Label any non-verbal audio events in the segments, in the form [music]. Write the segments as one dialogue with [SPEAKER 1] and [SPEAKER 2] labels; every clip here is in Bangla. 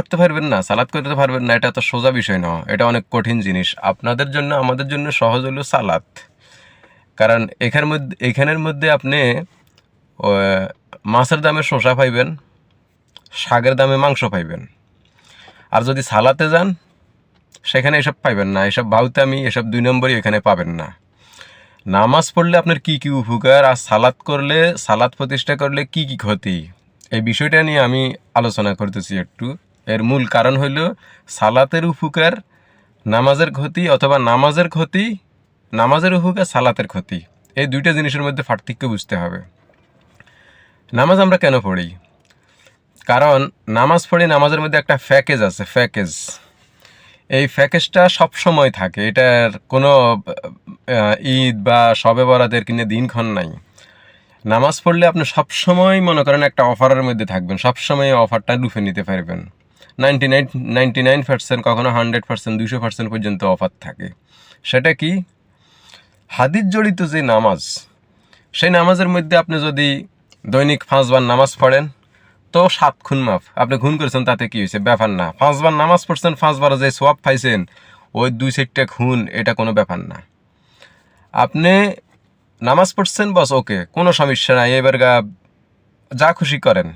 [SPEAKER 1] পড়তে পারবেন না, সালাদ করতে পারবেন না, এটা তো সোজা বিষয় না, এটা অনেক কঠিন জিনিস। আপনাদের জন্য, আমাদের জন্য সহজ হলো সালাদ। কারণ এখানের মধ্যে এখানের মধ্যে আপনি মাছের দামে শসা পাইবেন, শাকের দামে মাংস পাইবেন। আর যদি সালাতে যান, সেখানে এসব পাইবেন না, এসব বাউতামি এসব দুই নম্বরই এখানে পাবেন না। নামাজ পড়লে আপনার কি কি উপকার, আর সালাত করলে সালাত প্রতিষ্ঠা করলে কি কি ক্ষতি, এই বিষয়টা নিয়ে আমি আলোচনা করতেছি একটু। এর মূল কারণ হইল সালাতের উপকার, নামাজের ক্ষতি অথবা নামাজের ক্ষতি, নামাজের উপকার, সালাতের ক্ষতি। এই দুইটা জিনিসের মধ্যে পার্থক্য বুঝতে হবে। নামাজ আমরা কেন পড়ি? কারণ নামাজ পড়ি নামাজের মধ্যে একটা ফ্যাকেজ আছে ফ্যাকেজ এই প্যাকেজটা সব সময় থাকে। এটার কোনো ঈদ বা সবে বরাদের কিনে দিনক্ষণ নাই। নামাজ পড়লে আপনি সব সময় মনে করেন একটা অফারের মধ্যে থাকবেন সব সময় অফারটা লুফে নিতে পারবেন। Ninety nine ninety nine percent কখনো হান্ড্রেড পার্সেন্ট দুশো পার্সেন্ট পর্যন্ত অফার থাকে। সেটা কি? হাদিস জড়িত যে নামাজ, সেই নামাজের মধ্যে আপনি যদি দৈনিক পাঁচবার নামাজ পড়েন, তো সাত খুন মাফ। আপনি খুন করেছেন, তাতে কি হয়েছে? ব্যাপার না। পাঁচবার নামাজ পড়ছেন, পাঁচবার যে সোয়াব পাইছেন, ওই দুই সাইডটা খুন, এটা কোনো ব্যাপার না। আপনি নামাজ পড়ছেন, বস, ওকে, কোনো সমস্যা নাই। এবার গা, যা খুশি করেন।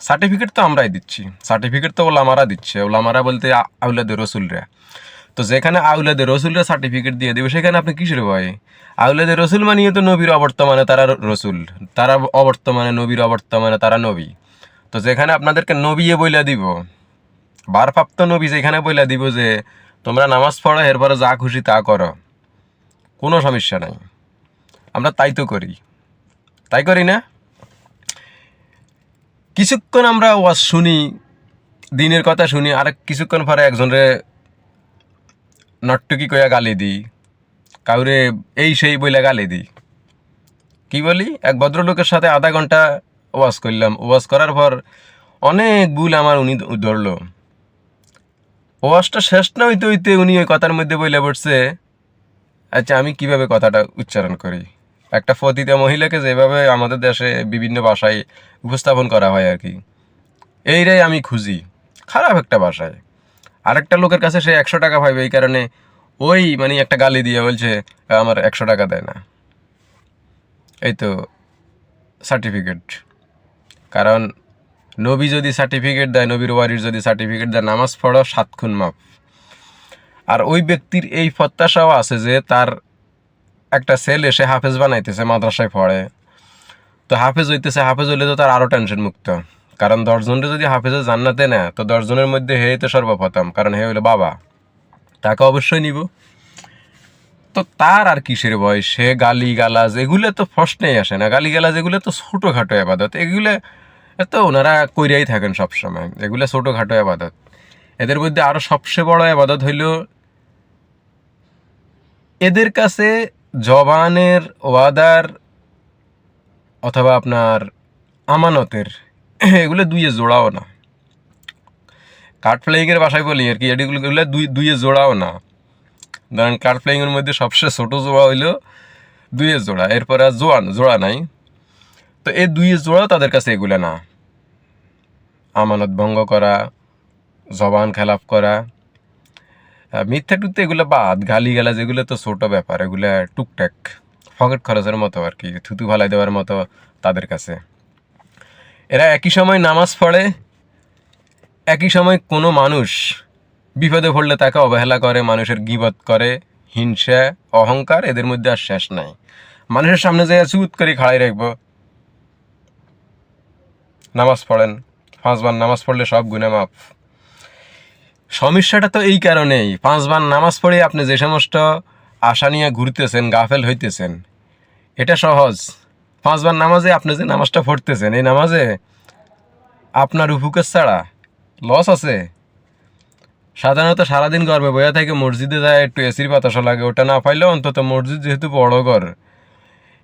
[SPEAKER 1] সার্টিফিকেট তো আমরাই দিচ্ছি। সার্টিফিকেট তো ওলামারা দিচ্ছে। ওলামারা বলতে আউলাদের রসুলরা। তো যেখানে আউলাদের রসুলরা সার্টিফিকেট দিয়ে দেবে, সেখানে আপনি কিসের ভয়? আউলাদের রসুল মানিয়ে তো নবীর অবর্তমানে তারা রসুল। তারা অবর্তমানে নবীর অবর্তমানে তারা নবী। তো যেখানে আপনাদেরকে নবীয়ে বইলা দিব, বারপ্রাপ্ত নবী যেখানে বইলা দিব যে, তোমরা নামাজ পড়ো, এরপরে যা খুশি তা করো। কোনো সমস্যা নাই। আমরা তাই তো করি। তাই করি না? কিছুক্ষণ আমরা ওয়াজ শুনি, দিনের কথা শুনি, আর কিছুক্ষণ পরে একজনরে নটটুকি কইয়া গালি দিই। কাউরে এই সেই বইলা গালি দিই। কি বলি? এক ভদ্রলোকের সাথে আধা ঘণ্টা ওয়াজ করলাম। ওয়াজ করার পর অনেক ভুল আমার উনি ধরলো। ওয়াজটা শেষ না হইতে হইতে উনি ওই কথার মধ্যে বইলে পড়ছে আচ্ছা আমি কীভাবে কথাটা উচ্চারণ করি? একটা ফতিতা মহিলাকে যেভাবে আমাদের দেশে বিভিন্ন ভাষায় উপস্থাপন করা হয় আর কি। এইটাই আমি খুঁজি। খারাপ একটা ভাষায়। আরেকটা লোকের কাছে সে একশো টাকা পাইবে এই কারণে ওই মানে একটা গালি দিয়ে বলছে, আমার একশো টাকা দেয় না। এই তো সার্টিফিকেট কারণ নবী যদি সার্টিফিকেট দেয়, নবীর ওয়ারির যদি সার্টিফিকেট দেয়, নামাজ পড়ো সাত খুন মাপ আর ওই ব্যক্তির এই প্রত্যাশাও আছে যে তার একটা ছেলে সে হাফেজ বানাইতেছে, মাদ্রাসায় পড়ে। তো হাফেজ হইতেছে, হাফেজ হইলে তো তার আরও টেনশন মুক্ত। কারণ দশজনরে যদি হাফেজে জান্নাতে না তো দশজনের মধ্যে হে তো সর্বপ্রথম, কারণ হে হইল বাবা। তাকে অবশ্যই নিব। তো তার আর কিসের বয়স? সে গালি গালাজ এগুলো তো প্রশ্নেই আসে না। গালি গালাজ এগুলো তো ছোটোখাটো আবাদত। এগুলো তো ওনারা কইরাই থাকেন সবসময়। এগুলো ছোটোখাটো আবাদত। এদের মধ্যে আরও সবচেয়ে বড় আবাদত হইল, এদের কাছে জবানের ওয়াদার অথবা আপনার আমানতের, এগুলো দুইয়ে জোড়াও না। কার্ড প্লেয়িংয়ের বাসায় বলি আর কি এগুলো দুই দুইয়ে জোড়াও না। ধরেন কার্ড প্লেয়িংয়ের মধ্যে সবচেয়ে ছোটো জোড়া হইল দুইয়ে জোড়া, এরপরে আর জোড়া জোড়া নাই। তো এই দুইয়ে জোড়াও তাদের কাছে এগুলো না। আমানত ভঙ্গ করা, জবান খেলাপ করা মিথ্যা টুথ্যা এগুলো বাদ গালি গালা যেগুলো তো ছোট ব্যাপার, এগুলো টুকটাক। পকেট খরচের মতো আর কি, থুতু ভালাই দেওয়ার মতো তাদের কাছে। এরা একই সময় নামাজ পড়ে, একই সময় কোনো মানুষ বিপদে পড়লে তাকে অবহেলা করে, মানুষের গিবত করে, হিংসা, অহংকার, এদের মধ্যে আর শেষ নাই। মানুষের সামনে যে চুত করে খাড়াই রাখব। নামাজ পড়েন, পাঁচবার নামাজ পড়লে সব গুণে মাপ সমস্যাটা তো এই কারণেই। পাঁচবার নামাজ পড়ে আপনি যে সমস্ত আশা নিয়ে ঘুরতেছেন, গাফেল হইতেছেন, এটা সহজ। পাঁচবার নামাজে আপনি যে নামাজটা পড়তেছেন, এই নামাজে আপনার উপকার ছাড়া লস আছে। সাধারণত সারাদিন গর্বে বইয়া থেকে মসজিদে যায়, একটু এসির বাতাসও লাগে, ওটা না পাইলেও অন্তত মসজিদ যেহেতু বড় ঘর,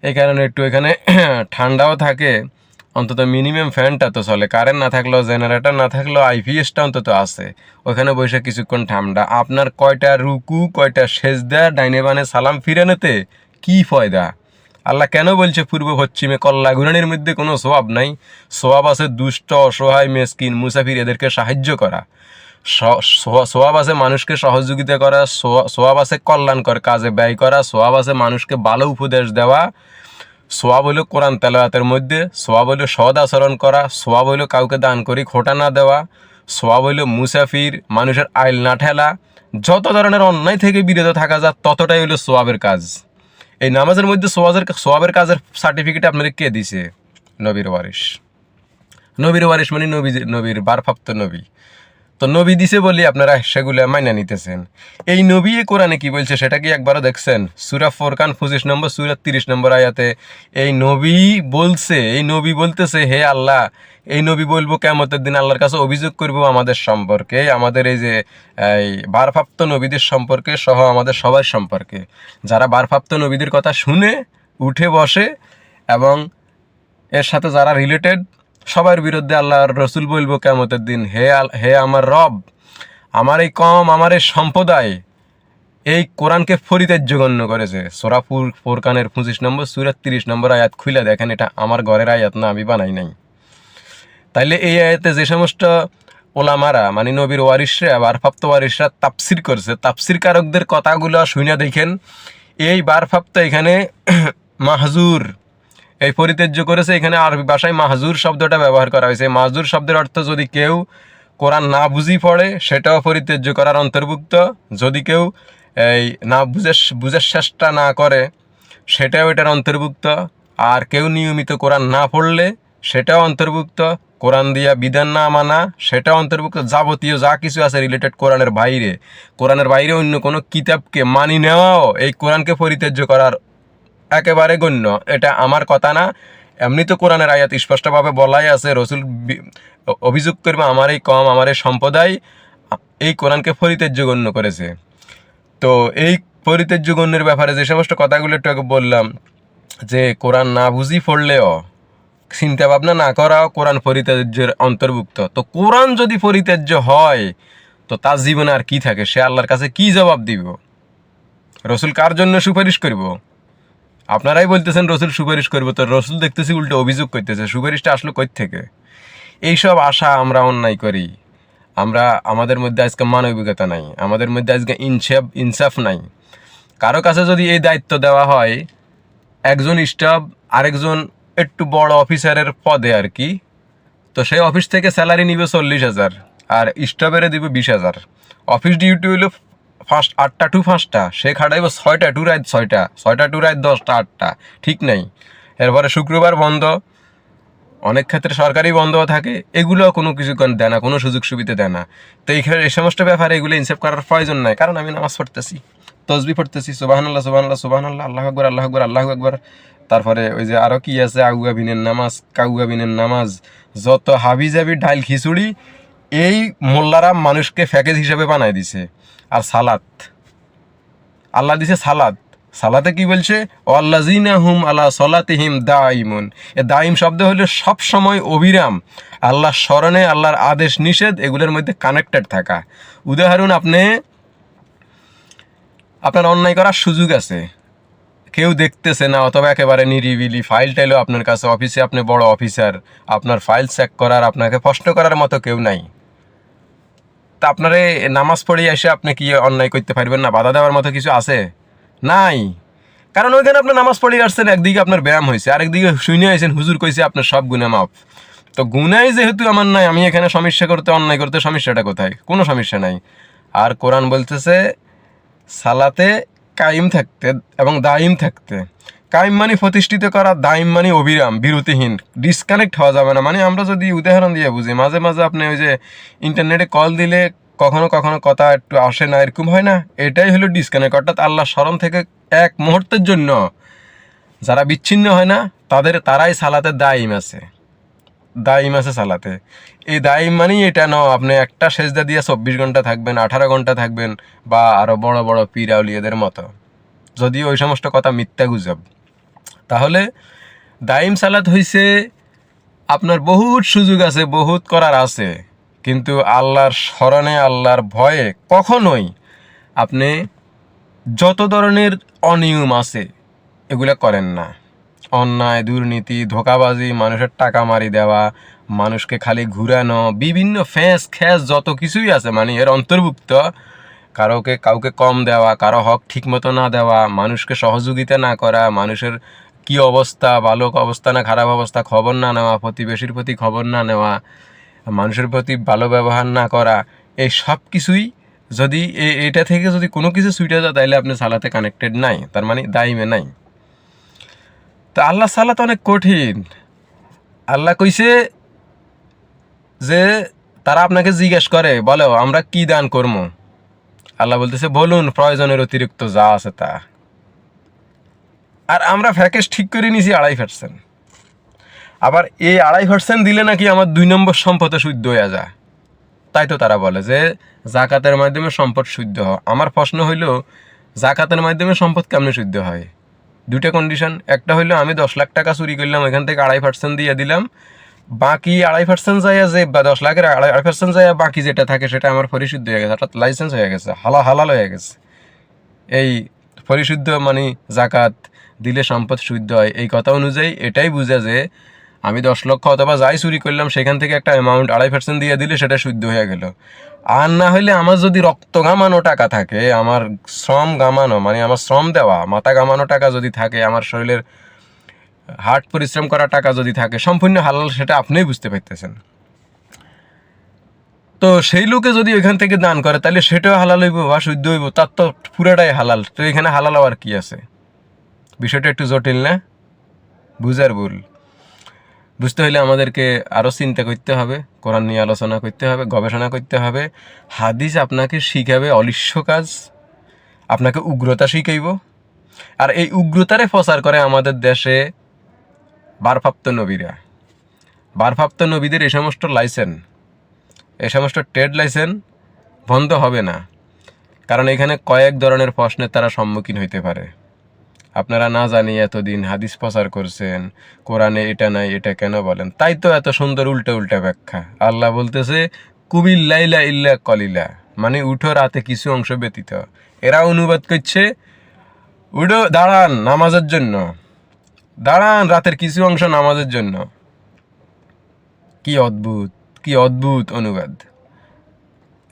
[SPEAKER 1] এই কারণে একটু এখানে [clears throat] ঠান্ডাও থাকে। অন্তত মিনিমাম ফ্যানটা তো চলে। কারেন্ট না থাকলেও জেনারেটর না থাকলেও আইপিএসটা অন্তত আছে। ওখানে বসে কিছুক্ষণ ঠান্ডা। আপনার কয়টা রুকু, কয়টা সেজদা, ডাইনে বানে সালাম ফিরে নিতে কি ফয়দা? আল্লাহ কেন বলছে পূর্ব পশ্চিমে কল্লা ঘুরানির মধ্যে কোনো সোয়াব নাই? সোয়াব আছে দুষ্ট, অসহায়, মেসকিন, মুসাফির, এদেরকে সাহায্য করা। সোয়াব আছে মানুষকে সহযোগিতা করা। সোয়া- সোয়াব আছে কল্যাণকর কাজে ব্যয় করা। সোয়াব আছে মানুষকে ভালো উপদেশ দেওয়া। সোয়াব হলো কোরআন তেলাওয়াতের মধ্যে, সোয়াব হলো সদ আচরণ করা, সোয়াব হলো কাউকে দান করি খোটা না দেওয়া, সোয়াব হলো মুসাফির, মানুষের আইল না ঠেলা, যত ধরনের অন্যায় থেকে বিরত থাকা যায় ততটাই হলো সোয়াবের কাজ। এই নামাজের মধ্যে সোয়াজের সোয়াবের কাজের সার্টিফিকেট আপনাদের কে দিছে? নবীর ওয়ারিস নবীর ওয়ারিস মানে নবী নবীর বারপ্রাপ্ত নবী। তো নবী দিছে বলে আপনারা সেগুলো মাইনা নিতেছেন। এই নবী কোরআনে কি বলছে সেটা কি একবারও দেখছেন? সুরা ফোরকান পঁচিশ নম্বর, সুরা তিরিশ নম্বর আয়াতে এই নবী বলছে, এই নবী বলতেছে, হে আল্লাহ, এই নবী বলব কেমতের দিন আল্লাহর কাছে অভিযোগ করব আমাদের সম্পর্কে, আমাদের এই যে, এই বারপ্রাপ্ত নবীদের সম্পর্কে সহ আমাদের সবার সম্পর্কে। যারা বারপ্রাপ্ত নবীদের কথা শুনে, উঠে বসে এবং এর সাথে যারা রিলেটেড সবার বিরুদ্ধে আল্লাহর রসুল বলব কেমতের দিন, হে হে আমার রব, আমার এই কম, আমার এই সম্প্রদায় এই কোরআনকে ফরিতের গণ্য করেছে। সোরাপুর ফোরকানের পঁচিশ নম্বর সুরাত তিরিশ নম্বর আয়াত খুলে দেখেন, এটা আমার ঘরের আয়াত না, আমি বানাই নাই। তাইলে এই আয়াতে যে সমস্ত ওলামারা মানে নবীর ওয়ারিসরা বারপ্রাপ্ত ওয়ারিসরা তাপসির করছে তাপসির কারকদের কথাগুলো শুনে দেখেন, এই বারপ্রাপ্ত এখানে মাহজুর এই পরিত্যাজ্য করেছে। এখানে আরবি ভাষায় মাহজুর শব্দটা ব্যবহার করা হয়েছে। মাহজুর শব্দের অর্থ যদি কেউ কোরআন না বুঝি পড়ে, সেটাও পরিত্যাজ্য করার অন্তর্ভুক্ত। যদি কেউ এই না বুঝে বুঝার চেষ্টা না করে, সেটাও এটার অন্তর্ভুক্ত। আর কেউ নিয়মিত কোরআন না পড়লে, সেটাও অন্তর্ভুক্ত। কোরআন দিয়া বিধান না মানা, সেটাও অন্তর্ভুক্ত। যাবতীয় যা কিছু আছে রিলেটেড কোরআনের বাইরে। কোরআনের বাইরে অন্য কোনো কিতাবকে মানি নেওয়াও, এই কোরআনকে পরিত্যাজ্য করার একেবারে গণ্য। এটা আমার কথা না। এমনি তো কোরআনের আয়াত স্পষ্টভাবে বলাই আছে, রসুল অভিযোগ করবে, আমার এই কম, আমার এই সম্প্রদায় এই কোরআনকে পরিত্যাজ্য গণ্য করেছে। তো এই পরিত্যাজ্য গণ্যের ব্যাপারে যে সমস্ত কথাগুলো একটু আগে বললাম, যে কোরআন না বুঝি পড়লেও চিন্তা ভাবনা না করাও কোরআন পরিত্যাজ্যের অন্তর্ভুক্ত। তো কোরআন যদি পরিত্যাজ্য হয়, তো তার জীবনে আর কি থাকে? সে আল্লাহর কাছে কি জবাব দিব? রসুল কার জন্য সুপারিশ করব? আপনারাই বলতেছেন রসুল সুপারিশ করব, তো রসুল দেখতেছি উল্টো অভিযোগ করতেছে, সুপারিশটা আসলো কই থেকে এইসব আশা আমরা অন্যায় করি। আমরা, আমাদের মধ্যে আজকে মানবিকতা নাই, আমাদের মধ্যে আজকে ইনসাফ ইনসাফ নাই। কারও কাছে যদি এই দায়িত্ব দেওয়া হয়, একজন স্টাফ আরেকজন একটু বড় অফিসারের পদে আর কি, তো সেই অফিস থেকে স্যালারি নিবে চল্লিশ হাজার, আর স্টাফেরে দিবে বিশ হাজার। অফিস ডিউটি হইল ফার্স্ট আটটা টু পাঁচটা সে খাটাইব ছয়টা, টু রাত ছয়টা ছয়টা, টু রাত দশটা, আটটা, ঠিক নাই। এরপরে শুক্রবার বন্ধ, অনেক ক্ষেত্রে সরকারি বন্ধ থাকে এগুলো কোনো কিছু দেয় না, কোনো সুযোগ সুবিধা দেয় না। তো এই এই সমস্ত ব্যাপারে এগুলো ইনসেপ করার প্রয়োজন নাই, কারণ আমি নামাজ পড়তেছি, তসবি পড়তেছি সুবাহান আল্লাহ সুবাহান আল্লাহ আল্লাহ আকবর আল্লাহ আকবর আল্লাহ আকবর। তারপরে ওই যে আরও কি আছে আগুয়া বিনের নামাজ কাগুয়া বিনের নামাজ, যত হাবি জাবি খিচুড়ি, এই মোল্লারা মানুষকে প্যাকেজ হিসেবে বানাই দিছে। আর সালাত। আল্লাহ দিছে সালাত। সালাতে কি বলছে? ওয়াল্লাজিনা হুম আল্লাহ সলাতিহিম দাইমুন এ দাইম শব্দ হলো সব সময় অবিরাম। আল্লাহর স্মরণে আল্লাহর আদেশ নিষেধ, এগুলোর মধ্যে কানেক্টেড থাকা। উদাহরণ, আপনি, আপনার অন্যায় করার সুযোগ আছে। কেউ দেখতেছে না, অথবা একেবারে নিরিবিলি ফাইল টাইলও আপনার কাছে অফিসে আপনি বড় অফিসার আপনার ফাইল চেক করার, আপনাকে প্রশ্ন করার মতো কেউ নাই। তা আপনারে নামাজ পড়ে এসে আপনি কি অন্যায় করতে পারবেন না? বাধা দেওয়ার মতো কিছু আছে? নাই। কারণ ওইখানে আপনি নামাজ পড়ে আসছেন, একদিকে আপনার ব্যায়াম হয়েছে, আরেকদিকে শুনে আছেন হুজুর কইছে আপনার সব গুণা মাপ তো গুনাই যেহেতু আমার নাই, আমি এখানে সমস্যা করতে, অন্যায় করতে, সমস্যাটা কোথায়? কোনো সমস্যা নাই। আর কোরআন বলতেছে, সালাতে কাইম থাকতে এবং দাইম থাকতে। কাইম মানে প্রতিষ্ঠিত করা, দাইম মানে অবিরাম, বিরতিহীন ডিসকানেক্ট হওয়া যাবে না। মানে আমরা যদি উদাহরণ দিয়ে বুঝি, মাঝে মাঝে আপনি ওই যে ইন্টারনেটে কল দিলে কখনো কখনো কথা একটু আসে না, এরকম হয় না? এটাই হলো ডিসকানেক্ট অর্থাৎ আল্লাহ স্মরণ থেকে এক মুহূর্তের জন্য যারা বিচ্ছিন্ন হয় না, তাদের, তারাই সালাতে দাইম আছে। দাইম আছে সালাতে। এই দাইম মানেই এটা ন, আপনি একটা সেজদা দিয়ে চব্বিশ ঘণ্টা থাকবেন, আঠারো ঘণ্টা থাকবেন, বা আরও বড় বড় পীরাউলিয়াদের মতো। যদিও ওই সমস্ত কথা মিথ্যা গুজব। তাহলে দাইম সালাত হইছে, আপনার বহুত সুযোগ আছে, বহুত করার আছে, কিন্তু আল্লাহর স্মরণে, আল্লাহর ভয়ে কখনোই আপনি যত ধরনের অনিয়ম আছে, এগুলা করেন না। অন্যায়, দুর্নীতি, ধোকাবাজি, মানুষের টাকা মারি দেওয়া, মানুষকে খালি ঘুরানো, বিভিন্ন ফ্যাঁস খ্যাস যত কিছুই আছে মানে এর অন্তর্ভুক্ত, কারোকে, কাউকে কম দেওয়া, কারও হক ঠিকমতো না দেওয়া, মানুষকে সহযোগিতা না করা, মানুষের কি অবস্থা ভালো অবস্থা না খারাপ অবস্থা, খবর না নেওয়া, প্রতিবেশীর প্রতি খবর না নেওয়া, মানুষের প্রতি ভালো ব্যবহার না করা, এই সব কিছুই যদি এটা থেকে যদি কোনো কিছু সুইটে যায় তাহলে আপনি সালাতে কানেক্টেড নাই, তার মানে দাইমে নাই। তো আল্লাহ সালাত অনেক কঠিন। আল্লাহ কইছে যে, তারা আপনাকে জিজ্ঞেস করে, বলো, আমরা কি দান করব আল্লাহ বলতেছে, বলুন, প্রয়োজনের অতিরিক্ত যা আছে তা। আর আমরা প্যাকেজ ঠিক করে নিয়েছি আড়াই পার্সেন্ট আবার এই আড়াই পার্সেন্ট দিলে নাকি আমার দুই নম্বর সম্পদে শুদ্ধ হয়ে যায়। তাই তো তারা বলে যে, জাকাতের মাধ্যমে সম্পদ শুদ্ধ হয়। আমার প্রশ্ন হইল, জাকাতের মাধ্যমে সম্পদ কেমনে শুদ্ধ হয়? দুইটা কন্ডিশন একটা হইল, আমি দশ লাখ টাকা চুরি করলাম এখান থেকে আড়াই পার্সেন্ট দিয়ে দিলাম। বাকি আড়াই পার্সেন্ট যায় যে, বা দশ লাখের আড়াই আড়াই পার্সেন্ট যায় বাকি যেটা থাকে, সেটা আমার পরিশুদ্ধ হয়ে গেছে, অর্থাৎ লাইসেন্স হয়ে গেছে হালা হালাল হয়ে গেছে। এই পরিশুদ্ধ মানে জাকাত দিলে সম্পদ শুদ্ধ হয়। এই কথা অনুযায়ী এটাই বুঝে যে আমি দশ লক্ষ অথবা যাই চুরি করলাম, সেখান থেকে একটা অ্যামাউন্ট আড়াই পার্সেন্ট দিয়ে দিলে সেটা শুদ্ধ হয়ে গেল। আর না হলে আমার যদি রক্ত গামানো টাকা থাকে, আমার শ্রম গামানো মানে আমার শ্রম দেওয়া, মাথা গামানো টাকা যদি থাকে, আমার শরীরের হার্ট পরিশ্রম করা টাকা যদি থাকে, সম্পূর্ণ হালাল সেটা আপনিই বুঝতে পারতেছেন। তো সেই লোকে যদি ওইখান থেকে দান করে, তাহলে সেটাও হালাল হইব বা শুদ্ধ হইব, তার তো পুরোটাই হালাল। তো এখানে হালাল আবার কি আছে? বিষয়টা একটু জটিল না? বুঝার ভুল। বুঝতে হলে আমাদেরকে আরও চিন্তা করতে হবে, কোরআন নিয়ে আলোচনা করতে হবে, গবেষণা করতে হবে। হাদিস আপনাকে শিখাবে অলিশ্য কাজ, আপনাকে উগ্রতা শিখাইব। আর এই উগ্রতারে প্রচার করে আমাদের দেশে বারপ্রাপ্ত নবীরা। বারপ্রাপ্ত নবীদের এই সমস্ত লাইসেন্স, এ সমস্ত ট্রেড লাইসেন্স বন্ধ হবে না। কারণ এখানে কয়েক ধরনের প্রশ্নের তারা সম্মুখীন হইতে পারে। আপনারা না জানি এতদিন হাদিস প্রচার করছেন, কোরআনে এটা নাই, এটা কেন বলেন? তাই তো এত সুন্দর উল্টা উল্টা ব্যাখ্যা। আল্লাহ বলতেছে, কুবিল লাইলা ইল্লা কলিলা। মানে উঠো, রাতে কিছু অংশ ব্যতীত। এরা অনুবাদ করছে, উঠো, দাঁড়ান নামাজের জন্য। দাঁড়ান, রাতের কিছু অংশ নামাজের জন্য। কি অদ্ভুত কি অদ্ভুত অনুবাদ।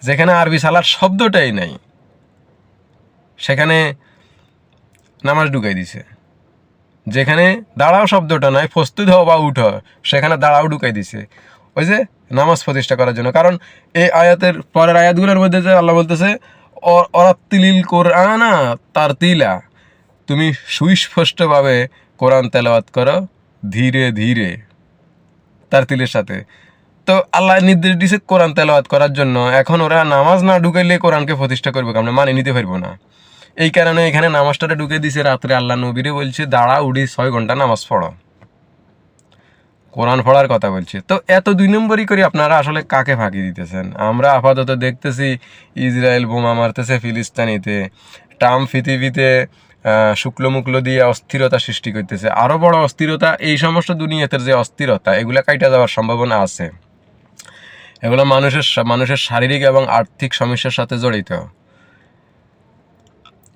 [SPEAKER 1] যেখানে আরবি সালার শব্দটাই নাই, সেখানে নামাজ ঢুকাই দিছে। যেখানে দাঁড়াও শব্দটা নাই, প্রস্তুত হও বা উঠো, সেখানে দাঁড়াও ঢুকাই দিছে। ওই যে নামাজ প্রতিষ্ঠা করার জন্য। কারণ এই আয়াতের পরের আয়াতগুলোর মধ্যে যে আল্লাহ বলতেছে অরাত্তিলিল কোরআনা তার তিলা তুমি সুস্পষ্টভাবে কোরআন তেলাওয়াত করো ধীরে ধীরে তার তিলের সাথে। তো আল্লাহ নির্দেশ দিছে কোরআন তেলাওয়াত করার জন্য। এখন ওরা নামাজ না ঢুকাইলে কোরআনকে প্রতিষ্ঠা করবে আমরা মানে নিতে পারব না। এই কারণে এখানে নামাজটারে ঢুকে দিছে রাত্রে আল্লাহ নবীরে বলছে, দাঁড়া উড়ি ছয় ঘণ্টা নামাজ পড়ো। কোরআন পড়ার কথা বলছে। তো এত দুই নম্বরই করে আপনারা আসলে কাকে ফাঁকি দিতেছেন? আমরা আপাতত দেখতেছি, ইসরায়েল বোমা মারতেছে ফিলিস্তানিতে, ট্রাম্প পৃথিবীতে শুক্লমুক্ল দিয়ে অস্থিরতা সৃষ্টি করতেছে। আরও বড় অস্থিরতা, এই সমস্ত দুনিয়াতে যে অস্থিরতা, এগুলা কাইটা যাওয়ার সম্ভাবনা আছে। এগুলো মানুষের মানুষের শারীরিক এবং আর্থিক সমস্যার সাথে জড়িত।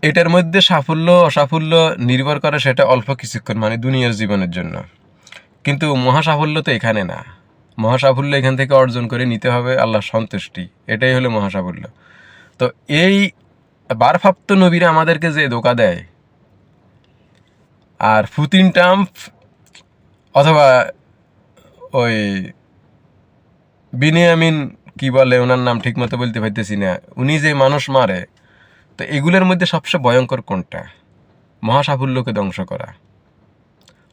[SPEAKER 1] এটার মধ্যে সাফল্য, অসাফল্য নির্ভর করে সেটা অল্প কিছুক্ষণ মানে দুনিয়ার জীবনের জন্য। কিন্তু মহা সাফল্য তো এখানে না। মহা সাফল্য এখান থেকে অর্জন করে নিতে হবে আল্লাহর সন্তুষ্টি। এটাই হলো মহা সাফল্য তো এই বারপ্রাপ্ত নবীরা আমাদেরকে যে ধোকা দেয়, আর ফুতিন ট্রাম্প অথবা ওই বিনিয়ামিন, কি বলে ওনার নাম ঠিক মতো বলতে পারতেছি না, উনি যে মানুষ মারে তো এগুলোর মধ্যে সবচেয়ে ভয়ঙ্কর কোনটা? মহাসাফল্যকে ধ্বংস করা।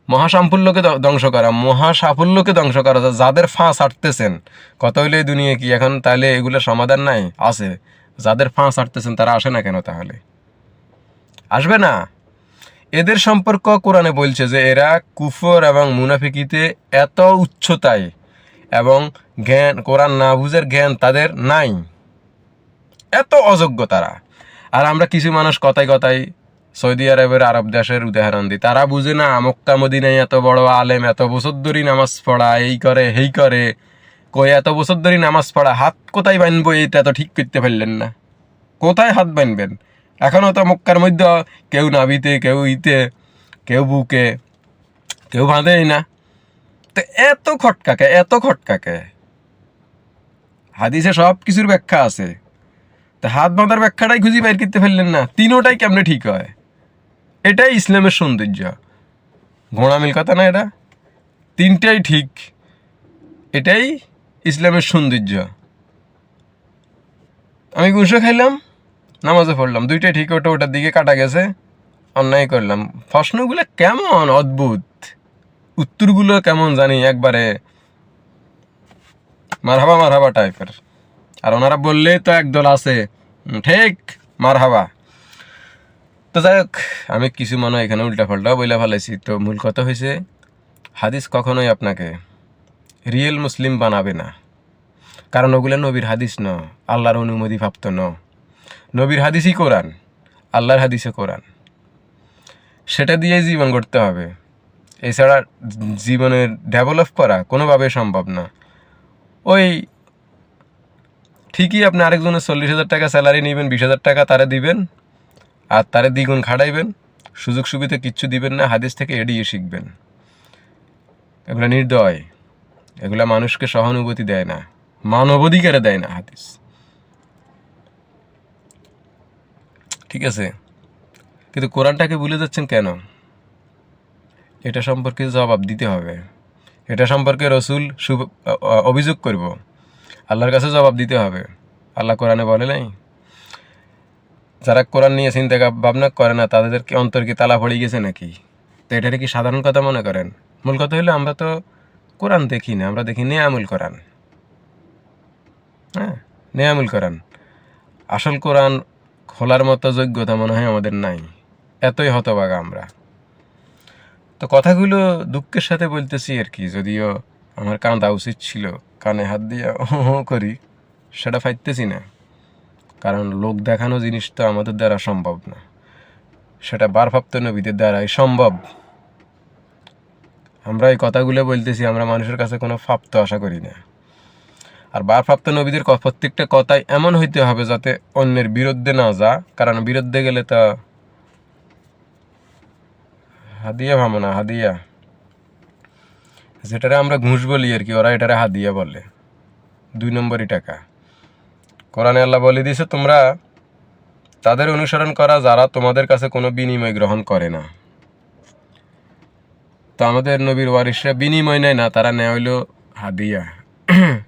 [SPEAKER 1] মহাসাফল্যকে ধ্ব- ধ্বংস করা। মহাসাফল্যকে ধ্বংস করা যাদের ফাঁস আটতেছেন কত হইলে দুনিয়া কি এখন তাহলে এগুলোর সমাধান নাই? আছে। যাদের ফাঁস আটতেছেন তারা আসে না কেন তাহলে? আসবে না। এদের সম্পর্ক কোরআনে বলছে যে এরা কুফর এবং মুনাফিকিতে এত উচ্চতায় এবং জ্ঞান, কোরআন না বুঝের জ্ঞান তাদের নাই। এত অযোগ্য তারা। আর আমরা কিছু মানুষ কথায় কথায় সৌদি আরবের আরব দেশের উদাহরণ দিই। তারা বুঝে না, মক্কা, মদিনায় এত বড় আলেম, এত বছর ধরে নামাজ পড়া, এই করে হেই করে। কই এত বছর ধরে নামাজ পড়া, হাত কোথায় বানবো এটা তো ঠিক করতে পারলেন না। কোথায় হাত বানবেন এখনও তো মক্কার মধ্যে কেউ নাবিতে কেউ ইতে, কেউ বুকে, কেউ বাঁধেই না। তো এত খটকাকে এত খটকাকে। হাদিসে সব কিছুর ব্যাখ্যা আছে। তা হাত বাঁধার ব্যাখ্যাটাই খুঁজি বাইর করতে ফেললেন না। তিনোটাই কেমনে ঠিক হয়? এটাই ইসলামের সৌন্দর্য। ঘোড়ামিল কথা না এটা? তিনটাই ঠিক। এটাই ইসলামের সৌন্দর্য। আমি গুসো খাইলাম নামাজে পড়লাম। দুইটাই ঠিক, ওটা ওটার দিকে কাটা গেছে। অন্যায় করলাম। প্রশ্নগুলো কেমন অদ্ভুত? উত্তরগুলো কেমন জানি একবারে মারহাবা মারহাবা টাইপের আর ওনারা বললেই তো একদল আছে। ঠিক মার মারহাবা। তো যাই হোক, আমি কিছু মনে হয় এখানে উল্টা পাল্টা বইলা ফেলাইছি। তো মূল কথা হয়েছে হাদিস কখনোই আপনাকে রিয়েল মুসলিম বানাবে না। কারণ ওগুলো নবীর হাদিস ন, আল্লাহর অনুমতি প্রাপ্ত ন। নবীর হাদিসই কোরআন, আল্লাহর হাদিসে কোরআন। সেটা দিয়ে জীবন করতে হবে। এছাড়া জীবনের ডেভেলপ করা কোনোভাবে সম্ভব না। ওই ঠিকই আপনি আরেকজনের চল্লিশ হাজার টাকা স্যালারি নেবেন, বিশ হাজার টাকা তারে দিবেন আর তারে দ্বিগুণ খাটাইবেন। সুযোগ সুবিধা কিচ্ছু দিবেন না, হাদিস থেকে এড়িয়ে শিখবেন। এগুলো নির্দয়। এগুলা মানুষকে সহানুভূতি দেয় না, মানবাধিকারে দেয় না হাদিস। ঠিক আছে? কিন্তু কোরআনটাকে ভুলে যাচ্ছেন কেন? এটা সম্পর্কে জবাব দিতে হবে। এটা সম্পর্কে রসুল অভিযোগ করব। আল্লাহর কাছে জবাব দিতে হবে। আল্লাহ কোরআনে বলে নাই? যারা কোরআন নিয়ে চিন্তা ভাবনা করে না তাদের কি অন্তর কি তালা পড়ে গেছে নাকি? তো এটাকে কি সাধারণ কথা মনে করেন? মূল কথা হলো, আমরা তো কোরআন দেখি না, আমরা দেখি নেয়ামুল কোরআন। হ্যাঁ নেয়ামুল কোরআন। আসল কোরআন খোলার মতো যোগ্যতা মনে হয় আমাদের নাই। এতই হতবাগা আমরা। তো কথাগুলো দুঃখের সাথে বলতেছি আর কি, যদিও আমার কাঁদা উচিত ছিল। কানে হাত দিয়ে হো করি, সেটা ফাইতেছি না। কারণ লোক দেখানো জিনিস তো আমাদের দ্বারা সম্ভব না। সেটা বারপ্রাপ্ত নবীদের দ্বারাই সম্ভব। আমরা এই কথাগুলো বলতেছি, আমরা মানুষের কাছে কোনো প্রাপ্ত আশা করি না। আর বারপ্রাপ্ত নবীদের প্রত্যেকটা কথাই এমন হইতে হবে যাতে অন্যের বিরুদ্ধে না যা, কারণ বিরুদ্ধে গেলে তো হাদিয়া ভাবনা, হাদিয়া। যেটারে আমরা ঘুষ বলি আর কি, ওরা এটারে হাদিয়া বলে। দুই নম্বরই টাকা। কোরআনে আল্লাহ বলে দিয়েছে, তোমরা তাদের অনুসরণ করা যারা তোমাদের কাছে কোনো বিনিময় গ্রহণ করে না। তো আমাদের নবীর ওয়ারিসরা বিনিময় নেয় না, তারা নেয় হইল হাদিয়া। [clears throat]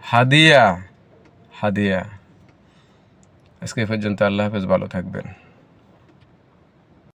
[SPEAKER 1] হাদিয়া হাদিয়া। আজকে পর্যন্ত আল্লাহ হাফেজ, ভালো থাকবেন।